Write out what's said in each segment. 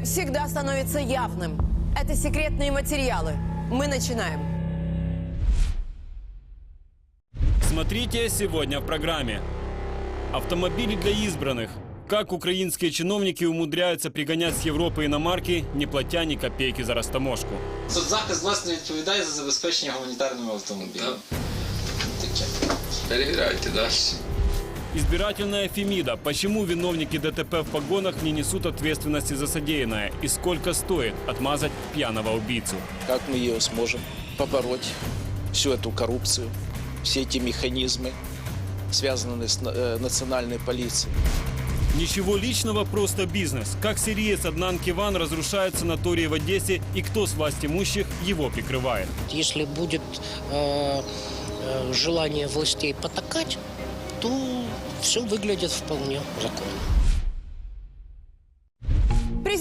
Главное всегда становится явным. Это секретные материалы. Мы начинаем. Смотрите сегодня в программе. Автомобили для избранных. Как украинские чиновники умудряются пригонять с Европы иномарки, не платя ни копейки за растаможку. Соцзахист власне відповідає за забезпечення гуманітарними автомобілями. Таке. Перевіряйте далі. Избирательная Фемида. Почему виновники ДТП в погонах не несут ответственности за содеянное? И сколько стоит отмазать пьяного убийцу? Как мы ее сможем побороть, всю эту коррупцию, все эти механизмы, связанные с э, национальной полицией. Ничего личного, просто бизнес. Как сириец Аднан Киван разрушает санатории в Одессе и кто с власть имущих его прикрывает? Если будет э, э, желание властей потакать, то все выглядит вполне законно.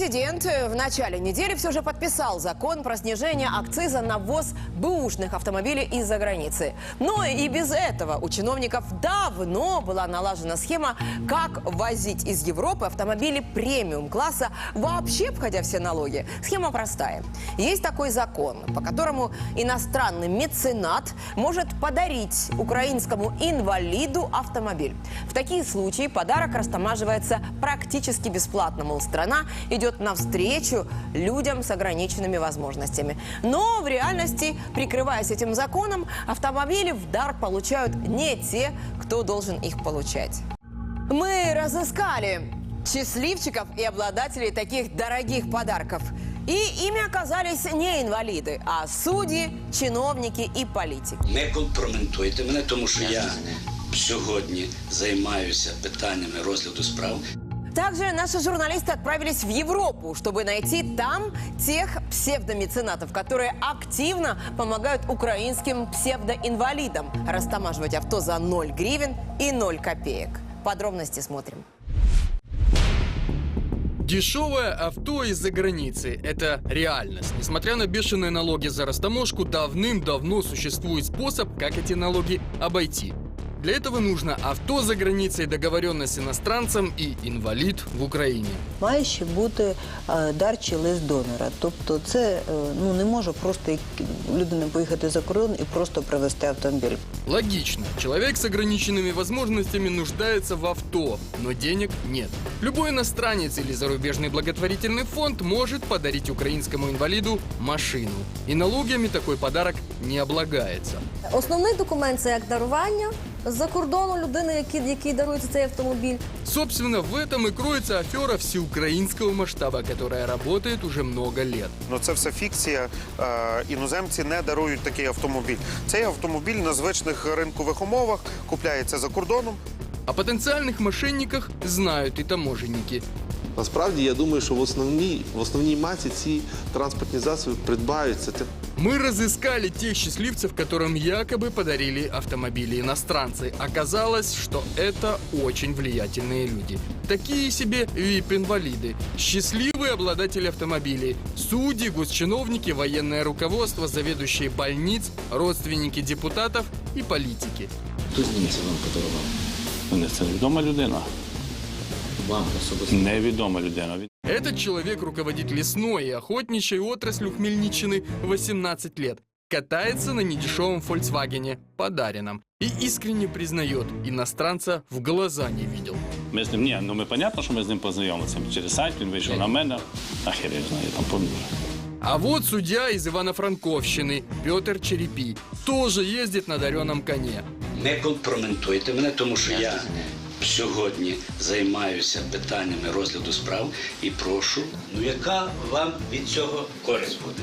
Президент э, в начале недели все же подписал закон про снижение акциза на ввоз бэушных автомобилей из-за границы. Но и без этого у чиновников давно была налажена схема, как возить из Европы автомобили премиум-класса, вообще обходя все налоги. Схема простая. Есть такой закон, по которому иностранный меценат может подарить украинскому инвалиду автомобиль. В такие случаи подарок растамаживается практически бесплатно, мол, страна идет навстречу людям с ограниченными возможностями. Но в реальности, прикрываясь этим законом, автомобили в дар получают не те, кто должен их получать. Мы разыскали счастливчиков и обладателей таких дорогих подарков. И ими оказались не инвалиды, а судьи, чиновники и политики. Не компрометуйте мене, тому що я сьогодні займаюся питаннями розгляду справ. Также наши журналисты отправились в Европу, чтобы найти там тех псевдомеценатов, которые активно помогают украинским псевдоинвалидам растамаживать авто за 0 гривен и 0 копеек. Подробности смотрим. Дешевое авто из-за границы – это реальность. Несмотря на бешеные налоги за растаможку, давным-давно существует способ, как эти налоги обойти. Для этого нужно авто за границей, договоренность с иностранцем и инвалид в Украине. Має ще бути е, дар чи лист донора. Тобто це е, ну, не може просто як людина поїхати за кордон і просто привезти автомобіль. Логично. Человек с ограниченными возможностями нуждается в авто, но денег нет. Любой иностранец или зарубежный благотворительный фонд может подарить украинскому инвалиду машину. И налогами такой подарок не облагается. Основний документ це як дарування З-за кордону людини, який, який дарується цей автомобіль. Собственно, в этом и кроется афера всеукраинского масштаба, которая работает уже много лет. Ну це все фікція. Е, Іноземці не дарують такий автомобіль. Цей автомобіль на звичних ринкових умовах купляється за кордоном. О потенциальных мошенниках знают и таможенники. Насправді я думаю, що в основній в основній масі ці транспортні засоби придбаються. Це Мы разыскали тех счастливцев, которым якобы подарили автомобили иностранцы. Оказалось, что это очень влиятельные люди. Такие себе VIP-инвалиды, счастливые обладатели автомобилей, судьи, госчиновники, военное руководство, заведующие больниц, родственники депутатов и политики. Хто зніметься вам подарував? Мене це відома людина. Вам особисто. Невідома людина. Этот человек руководит лесной и охотничьей отраслью Хмельниччины 18 лет. Катается на недешевом Фольксвагене, подаренном. И искренне признает, иностранца в глаза не видел. Ми з ним, ні, ну ми понятно, що ми з ним познайомилися. Через сайт він вийшов на мене. Ахер я знаю, я там помню. А вот судья из Ивано-Франковщины, Петр Черепи, тоже ездит на дареном коне. Не компрометуйте мене, тому що я сьогодні займаюся питаннями розгляду справ і прошу, ну яка вам від цього користь буде?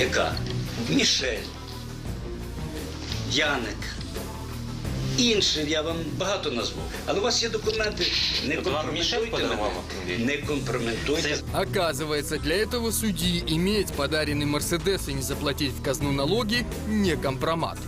Яка? Мішель, Яник. Інших я вам багато назву. Але у вас є документи. Не компрометуйте мене. Не компрометуйте. Оказывается, для этого судьи иметь подаренный Мерседес и не заплатить в казну налоги не компромат.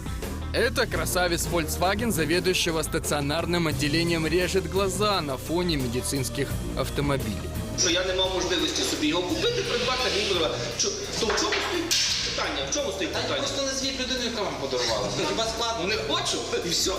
Это красавец Volkswagen, заведующего стационарным отделением, режет глаза на фоне медицинских автомобилей. Що я не мав можливості собі його купити, придбати, мені подарували. Що, то в чому стоїть питання? В чому стоїть питання? Просто назвіть людину, яка вам подарувала. Хіба складно? Не хочу, і все.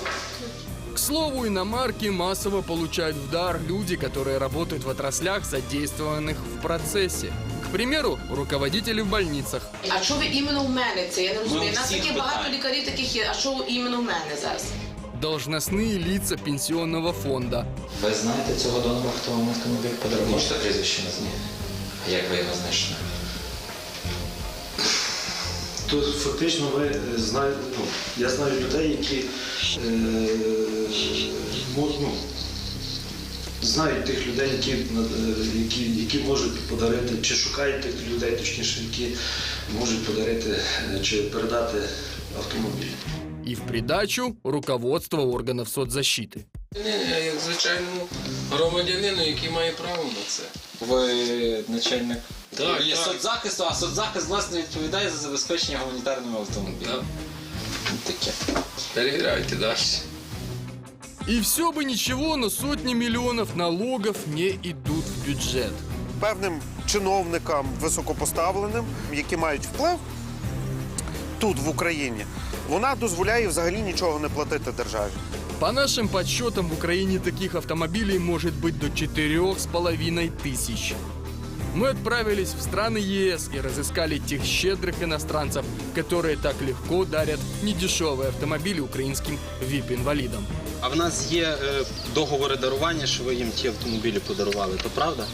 К слову, иномарки массово получают в дар люди, которые работают в отраслях, задействованных в процессе. К примеру, руководители в больницах. А що ви іменно в мене це? Я не розумію. Ми У нас всіх таке багато питань. лікарів таких є. А що іменно в мене зараз? Должностные лица пенсионного фонда. Ви знаєте цього донора, хто вам автомобіль подарував? Можете прізвище назвати? А як ви його знайшли? Тут фактично ви е, знаєте, ну, я знаю людей, які, е, мо- ну, знають тих людей, які, е, які, які можуть подарити, чи шукають тих людей, точніше, які можуть подарити е, чи передати автомобіль. И в придачу руководство органов соцзащиты. Я як звичайному громадянину, який має право на це. Ви начальник Так, є так. соцзахисту, а соцзахист власне відповідає за забезпечення гуманітарними автомобілями. Таке. Перевіряйте далі. И все бы ничего, но сотни миллионов налогов не идут в бюджет. Певним чиновникам високопоставленим, які мають вплив тут, в Україні, вона дозволяє взагалі нічого не платити державі. По нашим подсчетам, в Украине таких автомобилей может быть до четырех с половиной тысяч. Мы отправились в страны ЕС и разыскали тех щедрых иностранцев, которые так легко дарят недешевые автомобили украинским VIP-инвалидам. А в нас є е, договори дарування, що ви їм ті автомобілі подарували, то правда?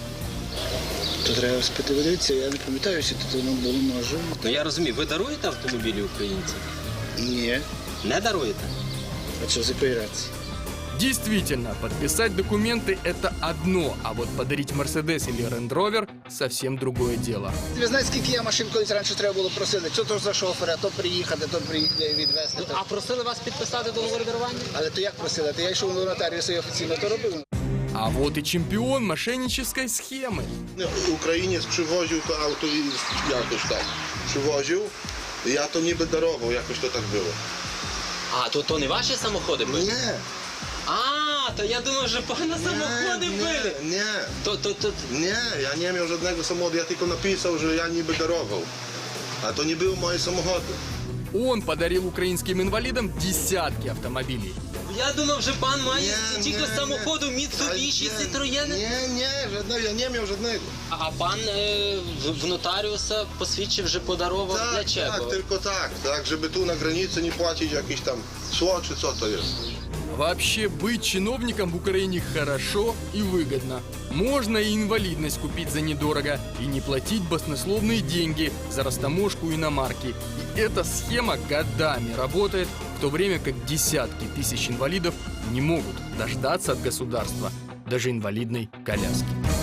То треба спити подивитися, я не пам'ятаю, що тут воно було може. Ну я розумію, ви даруєте автомобілі українцям? Ні. Не даруєте? А що за операції? Действительно, подписать документы – это одно, а вот подарить Мерседес или Land Rover – совсем другое дело. Ви знаєте, скільки я машин колись раніше треба було просити? Що то за шофера, то приїхати, то приїхати, відвезти. То... А просили вас підписати договор дарування? Але то як просили? То я йшов до нотаріуса і офіційно то робив. А вот и чемпион мошеннической схемы. Українець привозив то авто і якось так. Привозив, і я то ніби дарував, якось то так було. А, то, то не ваші самоходи були? Ні. А, то я думав, що погано самоходи ні. Ні. То, то, то, Ні, я не мав жодного самоходу, я тільки написав, що я ніби дарував. А то не був мої самоходи. Он подарил украинским инвалидам десятки автомобилей. я думав, що пан має Ні, тільки ні, самоходу Mitsubishi, Citroen. Ні, ні, жодного, я не мав жодного. А пан е, в, в нотаріуса посвідчив, вже подарував для Так, чого? так, tylko так, так, żeby tu na granicy nie płacić jakiś tam cło, czy co to jest. Вообще, быть чиновником в Украине хорошо и выгодно. Можно и инвалидность купить за недорого, и не платить баснословные деньги за растаможку иномарки. И эта схема годами работает, в то время как десятки тысяч инвалидов не могут дождаться от государства даже инвалидной коляски.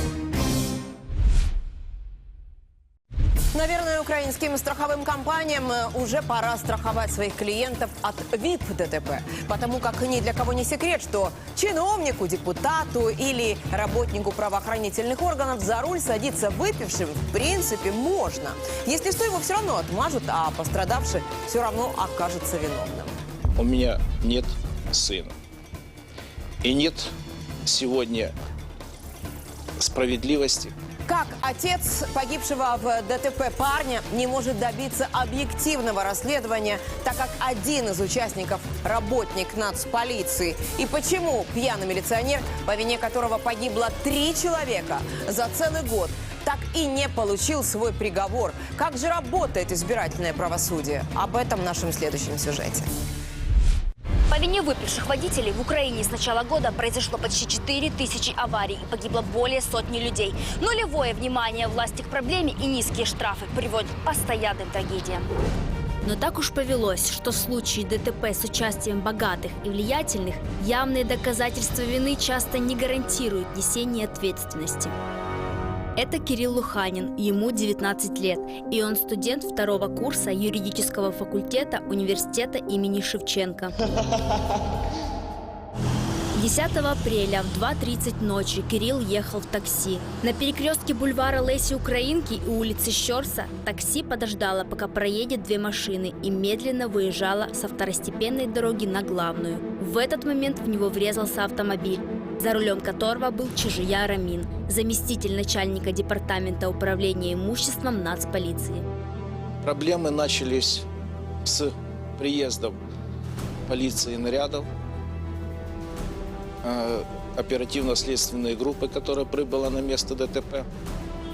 Украинским страховым компаниям э, уже пора страховать своих клиентов от ВИП-ДТП. Потому как ни для кого не секрет, что чиновнику, депутату или работнику правоохранительных органов за руль садиться выпившим в принципе можно. Если что, его все равно отмажут, а пострадавший все равно окажется виновным. У меня нет сына. И нет сегодня справедливости. Как отец погибшего в ДТП парня не может добиться объективного расследования, так как один из участников – работник нацполиции? И почему пьяный милиционер, по вине которого погибло три человека за целый год, так и не получил свой приговор? Как же работает избирательное правосудие? Об этом в нашем следующем сюжете. По вине выпивших водителей в Украине с начала года произошло почти 4 тысячи аварий и погибло более сотни людей. Нулевое внимание власти к проблеме и низкие штрафы приводят к постоянным трагедиям. Но так уж повелось, что случаи ДТП с участием богатых и влиятельных явные доказательства вины часто не гарантируют несение ответственности. Это Кирилл Луханин, ему 19 лет, и он студент второго курса юридического факультета университета имени Шевченко. 10 апреля в 2.30 ночи Кирилл ехал в такси. На перекрестке бульвара Леси Украинки и улицы Щорса такси подождало, пока проедет две машины и медленно выезжало со второстепенной дороги на главную. В этот момент в него врезался автомобиль, за рулем которого был Чижия Рамин, заместитель начальника департамента управления имуществом нацполиции. Проблемы начались с приездом полиции и нарядов. э, оперативно-следственной группы, которая прибыла на место ДТП.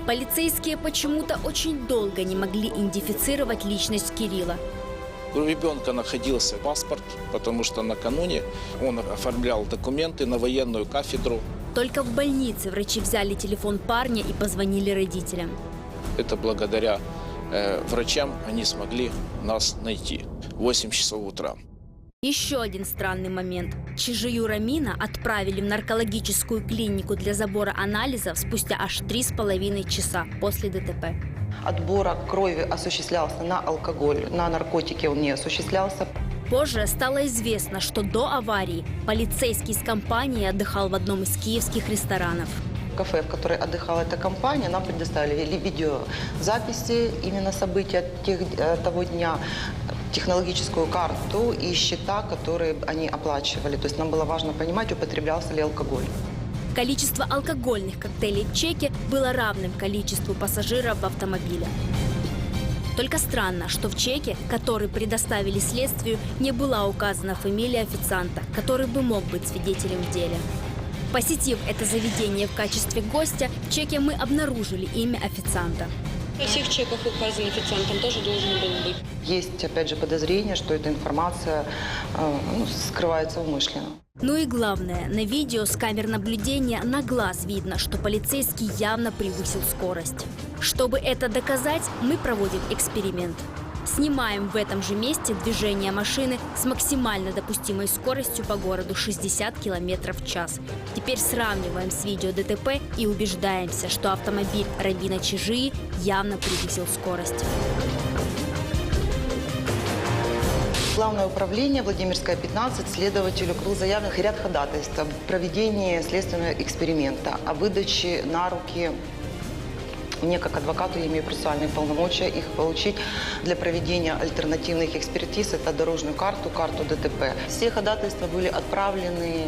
Полицейские почему-то очень долго не могли идентифицировать личность Кирилла. У ребенка находился паспорт, потому что накануне он оформлял документы на военную кафедру. Только в больнице врачи взяли телефон парня и позвонили родителям. Это благодаря э, врачам они смогли нас найти. 8 часов утра. Еще один странный момент. Чижию Рамина отправили в наркологическую клинику для забора анализов спустя аж три с половиной часа после ДТП. Отбора крови осуществлялся на алкоголь, на наркотики он не осуществлялся. Позже стало известно, что до аварии полицейский из компании отдыхал в одном из киевских ресторанов. Кафе, в которой отдыхала эта компания, нам предоставили видеозаписи именно события тех, э, того дня, технологическую карту и счета, которые они оплачивали. То есть нам было важно понимать, употреблялся ли алкоголь. Количество алкогольных коктейлей в чеке было равным количеству пассажиров в автомобиле. Только странно, что в чеке, который предоставили следствию, не была указана фамилия официанта, который бы мог быть свидетелем в деле. Посетив это заведение в качестве гостя, в чеке мы обнаружили имя официанта. На всех чеках указан официантом тоже должен был быть. Есть, опять же, подозрение, что эта информация э, ну, скрывается умышленно. Ну и главное, на видео с камер наблюдения на глаз видно, что полицейский явно превысил скорость. Чтобы это доказать, мы проводим эксперимент. Снимаем в этом же месте движение машины с максимально допустимой скоростью по городу 60 км в час. Теперь сравниваем с видео ДТП и убеждаемся, что автомобиль Рабина Чижии явно превысил скорость. Главное управление Владимирская 15 следователю был заявлен ряд ходатайств о проведении следственного эксперимента, о выдаче на руки мне как адвокату я имею процессуальные полномочия их получить для проведения альтернативных экспертиз. Это дорожную карту, карту ДТП. Все ходатайства были отправлены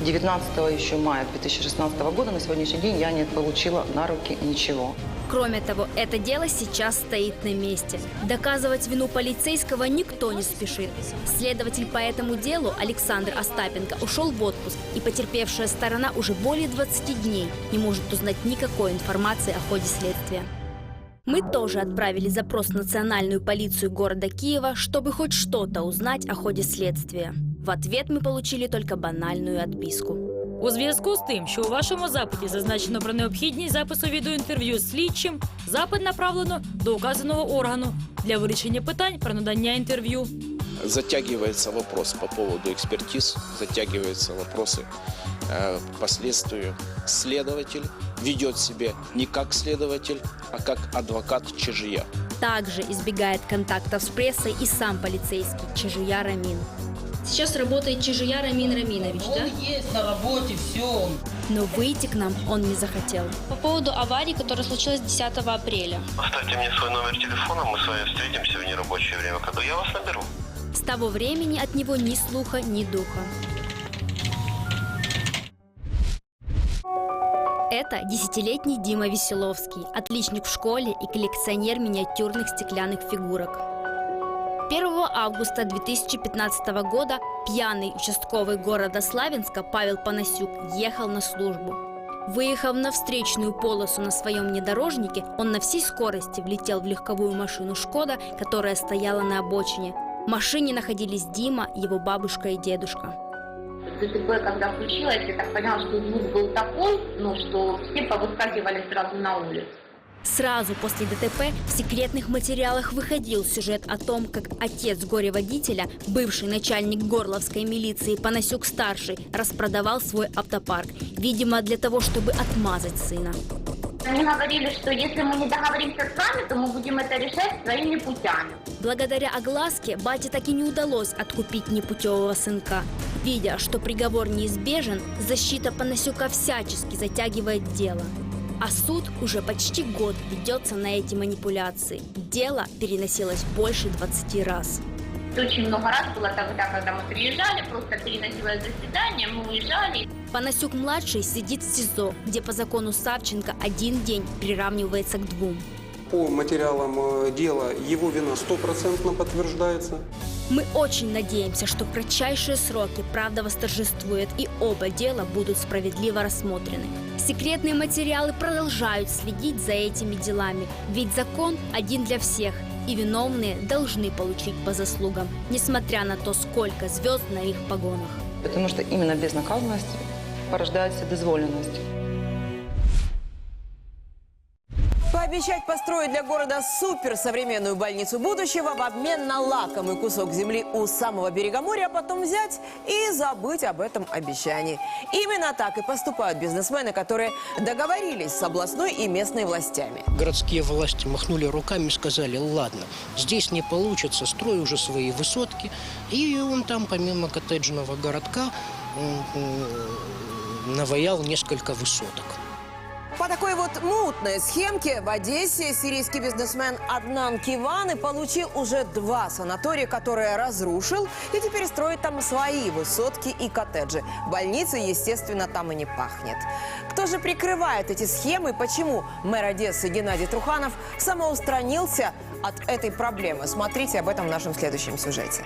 19 еще мая 2016 года. На сегодняшний день я не получила на руки ничего. Кроме того, это дело сейчас стоит на месте. Доказывать вину полицейского никто не спешит. Следователь по этому делу Александр Остапенко ушел в отпуск, и потерпевшая сторона уже более 20 дней не может узнать никакой информации о ходе следствия. Мы тоже отправили запрос в национальную полицию города Киева, чтобы хоть что-то узнать о ходе следствия. В ответ мы получили только банальную отписку. У зв'язку з тим, що у вашому запиті зазначено про необхідність запису відеоінтерв'ю з слідчим, запит направлено до указаного органу для вирішення питань про надання інтерв'ю. Затягивается вопрос по поводу экспертиз, затягиваются вопросы э, по следствию. Следователь ведет себя не как следователь, а как адвокат Чижия. Также избегает контактов с прессой и сам полицейский Чижия Рамин. Сейчас работает Чижия Рамин Раминович, да? есть на работе, все. Но выйти к нам он не захотел. По поводу аварии, которая случилась 10 апреля. Оставьте мне свой номер телефона, мы с вами встретимся в нерабочее время, когда я вас наберу. С того времени от него ни слуха, ни духа. Это десятилетний Дима Веселовский, отличник в школе и коллекционер миниатюрных стеклянных фигурок. 1 августа 2015 года пьяный участковый города Славянска Павел Панасюк ехал на службу. Выехав на встречную полосу на своем внедорожнике, он на всей скорости влетел в легковую машину «Шкода», которая стояла на обочине. В машине находились Дима, его бабушка и дедушка. ДТП, когда случилось, я так поняла, что звук был такой, ну, что все повыскакивали сразу на улицу. Сразу после ДТП в секретных материалах выходил сюжет о том, как отец горе-водителя, бывший начальник горловской милиции Панасюк-старший, распродавал свой автопарк, видимо, для того, чтобы отмазать сына. Они говорили, что если мы не договоримся с вами, то мы будем это решать своими путями. Благодаря огласке бате так и не удалось откупить непутевого сынка. Видя, что приговор неизбежен, защита Панасюка всячески затягивает дело. А суд уже почти год ведется на эти манипуляции. Дело переносилось больше 20 раз. Очень много раз было тогда, когда мы приезжали, просто переносилось заседание, мы уезжали. Панасюк-младший сидит в СИЗО, где по закону Савченко один день приравнивается к двум. По материалам э, дела его вина стопроцентно подтверждается. Мы очень надеемся, что в кратчайшие сроки правда восторжествует и оба дела будут справедливо рассмотрены. Секретные материалы продолжают следить за этими делами, ведь закон один для всех, и виновные должны получить по заслугам, несмотря на то, сколько звезд на их погонах. Потому что именно безнаказанность порождает вседозволенность. Пообещать построить для города суперсовременную больницу будущего в обмен на лакомый кусок земли у самого берега моря, а потом взять и забыть об этом обещании. Именно так и поступают бизнесмены, которые договорились с областной и местной властями. Городские власти махнули руками и сказали, ладно, здесь не получится, строй уже свои высотки. И он там, помимо коттеджного городка, наваял несколько высоток. По такой вот мутной схемке в Одессе сирийский бизнесмен Аднан Киваны получил уже два санатория, которые разрушил, и теперь строит там свои высотки и коттеджи. Больницы, естественно, там и не пахнет. Кто же прикрывает эти схемы? Почему мэр Одессы Геннадий Труханов самоустранился от этой проблемы? Смотрите об этом в нашем следующем сюжете.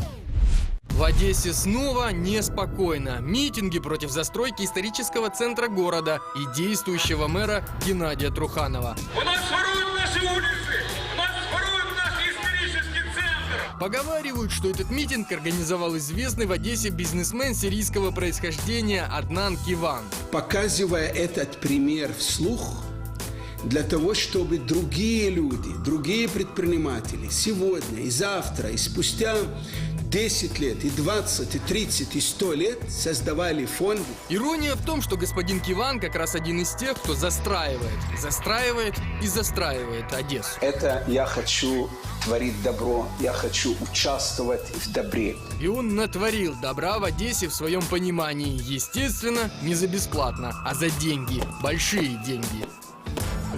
В Одессе снова неспокойно. Митинги против застройки исторического центра города и действующего мэра Геннадия Труханова. У нас воруют наши улицы! У нас воруют наш исторический центр! Поговаривают, что этот митинг организовал известный в Одессе бизнесмен сирийского происхождения Аднан Киван. Показывая этот пример вслух, для того, чтобы другие люди, другие предприниматели сегодня и завтра, и спустя 10 лет, и 20, и 30, и 100 лет создавали фонды. Ирония в том, что господин Киван как раз один из тех, кто застраивает, застраивает и застраивает Одессу. Это я хочу творить добро, я хочу участвовать в добре. И он натворил добра в Одессе в своем понимании. Естественно, не за бесплатно, а за деньги. Большие деньги.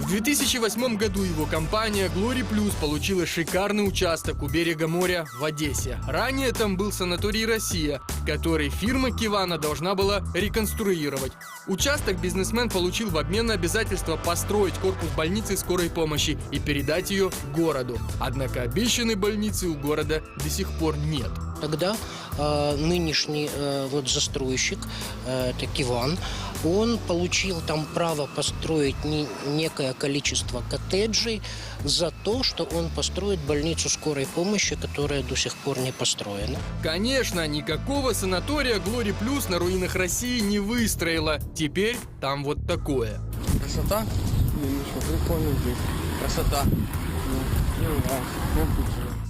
В 2008 году его компания Glory Plus получила шикарный участок у берега моря в Одессе. Ранее там был санаторий «Россия», который фирма Кивана должна была реконструировать. Участок бизнесмен получил в обмен на обязательство построить корпус больницы скорой помощи и передать ее городу. Однако обещанной больницы у города до сих пор нет. Тогда э, нынешний э, вот застройщик, э, это Киван, он получил там право построить не, некое количество коттеджей за то, что он построит больницу скорой помощи, которая до сих пор не построена. Конечно, никакого санатория Glory Plus на руинах России не выстроила. Теперь там вот такое. Красота? прикольно здесь. Красота.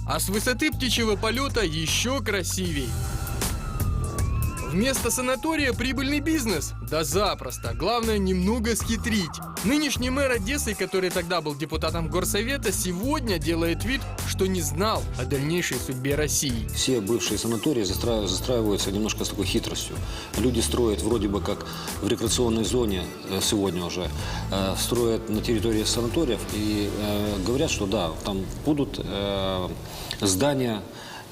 А с высоты птичьего полета еще красивей. Вместо санатория прибыльный бизнес? Да запросто. Главное немного схитрить. Нынешний мэр Одессы, который тогда был депутатом горсовета, сегодня делает вид, что не знал о дальнейшей судьбе России. Все бывшие санатории застраив- застраиваются немножко с такой хитростью. Люди строят вроде бы как в рекреационной зоне э, сегодня уже, э, строят на территории санаториев и э, говорят, что да, там будут здания,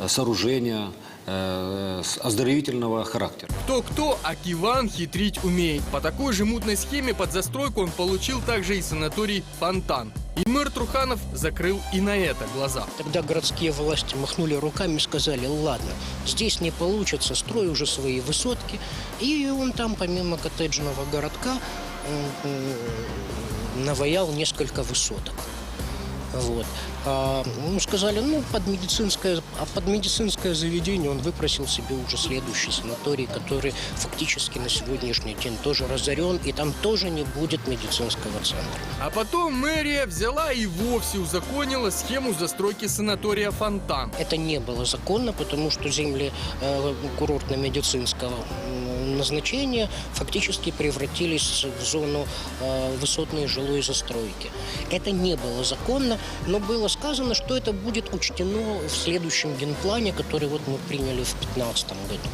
сооружения э, оздоровительного характера. Кто-кто, а Киван хитрить умеет. По такой же мутной схеме под застройку он получил также и санаторий «Фонтан». И мэр Труханов закрыл и на это глаза. Тогда городские власти махнули руками и сказали, ладно, здесь не получится, строй уже свои высотки. И он там, помимо коттеджного городка, наваял несколько высоток. Вот. А, ну, сказали, ну, под медицинское, а под медицинское заведение он выпросил себе уже следующий санаторий, который фактически на сегодняшний день тоже разорен, и там тоже не будет медицинского центра. А потом мэрия взяла и вовсе узаконила схему застройки санатория «Фонтан». Это не было законно, потому что земли э, курортно-медицинского назначения фактически превратились в зону э, высотной жилой застройки. Это не было законно, но было сказано, что это будет учтено в следующем генплане, который вот мы приняли в 2015 году.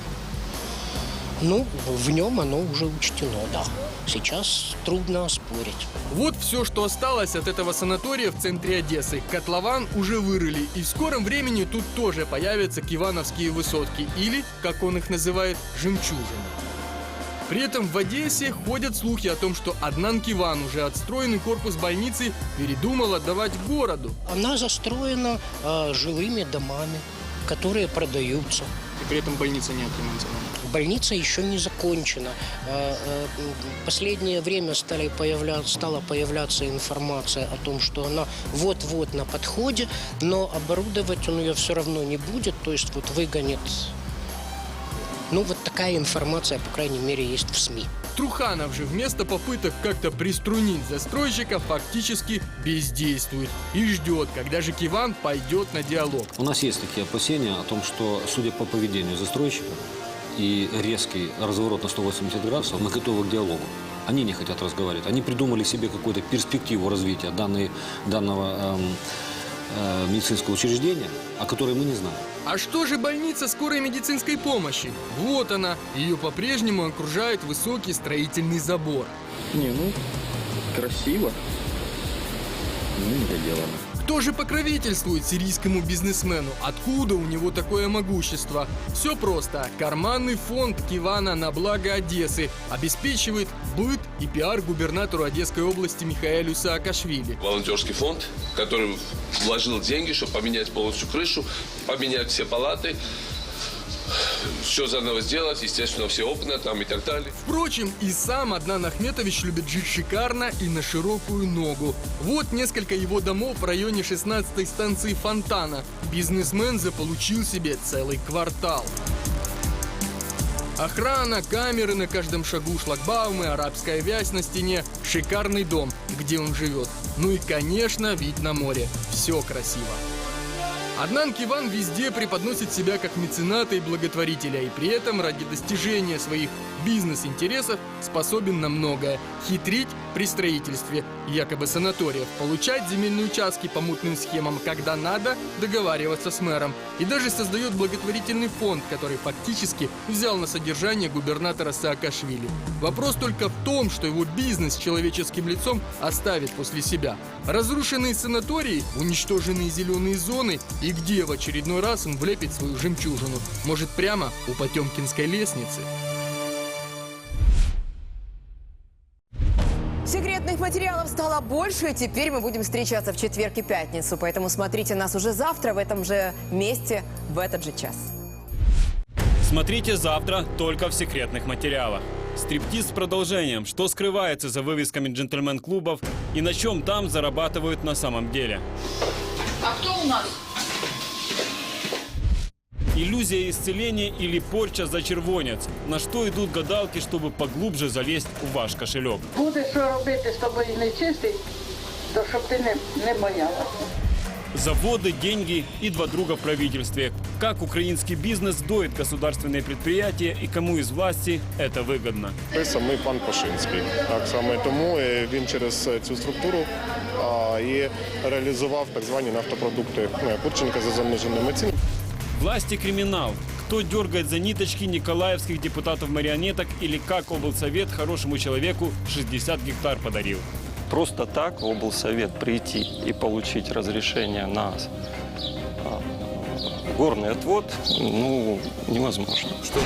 Ну, в нем оно уже учтено, да. Сейчас трудно оспорить. Вот все, что осталось от этого санатория в центре Одессы. Котлован уже вырыли, и в скором времени тут тоже появятся кивановские высотки, или, как он их называет, жемчужины. При этом в Одессе ходят слухи о том, что Аднан Киван, уже отстроенный корпус больницы, передумал отдавать городу. Она застроена э, жилыми домами. которые продаются. И при этом больница не отремонтирована. Больница еще не закончена. Э, м, Последнее время стали появля- стала появляться информация о том, что она вот-вот на подходе, но оборудовать он ее все равно не будет, то есть вот выгонит. Ну вот такая информация, по крайней мере, есть в СМИ. Труханов же вместо попыток как-то приструнить застройщика фактически бездействует и ждет, когда же Киван пойдет на диалог. У нас есть такие опасения о том, что, судя по поведению застройщика и резкий разворот на 180 градусов, мы готовы к диалогу. Они не хотят разговаривать. Они придумали себе какую-то перспективу развития данной, данного эм, э, медицинского учреждения, о которой мы не знаем. А что же больница скорой медицинской помощи? Вот она. Ее по-прежнему окружает высокий строительный забор. Не, ну, красиво. Ну, не доделано. Кто же покровительствует сирийскому бизнесмену? Откуда у него такое могущество? Все просто. Карманный фонд Кивана на благо Одессы обеспечивает быт и пиар губернатору Одесской области Михаэлю Саакашвили. волонтерский фонд, который вложил деньги, чтобы поменять полностью крышу, поменять все палаты, все заново сделать, естественно, все окна там и так далее. Впрочем, и сам Аднан Ахметович любит жить шикарно и на широкую ногу. Вот несколько его домов в районе 16-й станции Фонтана. Бизнесмен заполучил себе целый квартал. Охрана, камеры на каждом шагу, шлагбаумы, арабская вязь на стене, шикарный дом, где он живет. Ну и, конечно, вид на море. Все красиво. Аднан Киван везде преподносит себя как мецената и благотворителя, и при этом ради достижения своих бизнес-интересов способен на многое. Хитрить при строительстве якобы санаториев, получать земельные участки по мутным схемам, когда надо договариваться с мэром. И даже создает благотворительный фонд, который фактически взял на содержание губернатора Саакашвили. Вопрос только в том, что его бизнес с человеческим лицом оставит после себя. Разрушенные санатории, уничтоженные зеленые зоны и где в очередной раз он влепит свою жемчужину? Может, прямо у Потемкинской лестницы? Материалов стало больше, и теперь мы будем встречаться в четверг и пятницу. Поэтому смотрите нас уже завтра в этом же месте в этот же час. Смотрите завтра только в секретных материалах. Стриптиз с продолжением. Что скрывается за вывесками джентльмен-клубов и на чем там зарабатывают на самом деле. А кто у нас? Иллюзия исцеления или порча за червонец. На что идут гадалки, чтобы поглубже залезть в ваш кошелек. Буде що робити з тобою нечистий, то щоб ти не, не боялася. Заводы, деньги и два друга в правительстве. Как украинский бизнес доит государственные предприятия и кому из власти это выгодно. Той самий пан Пашинський. Так саме тому е, він через е, цю структуру а, і реалізував так звані нафтопродукти е, Курченка за заниженими цінами. Власти криминал. Кто дергает за ниточки николаевских депутатов-марионеток или как облсовет хорошему человеку 60 гектар подарил. Просто так в облсовет прийти и получить разрешение на а, горный отвод, ну, невозможно. Что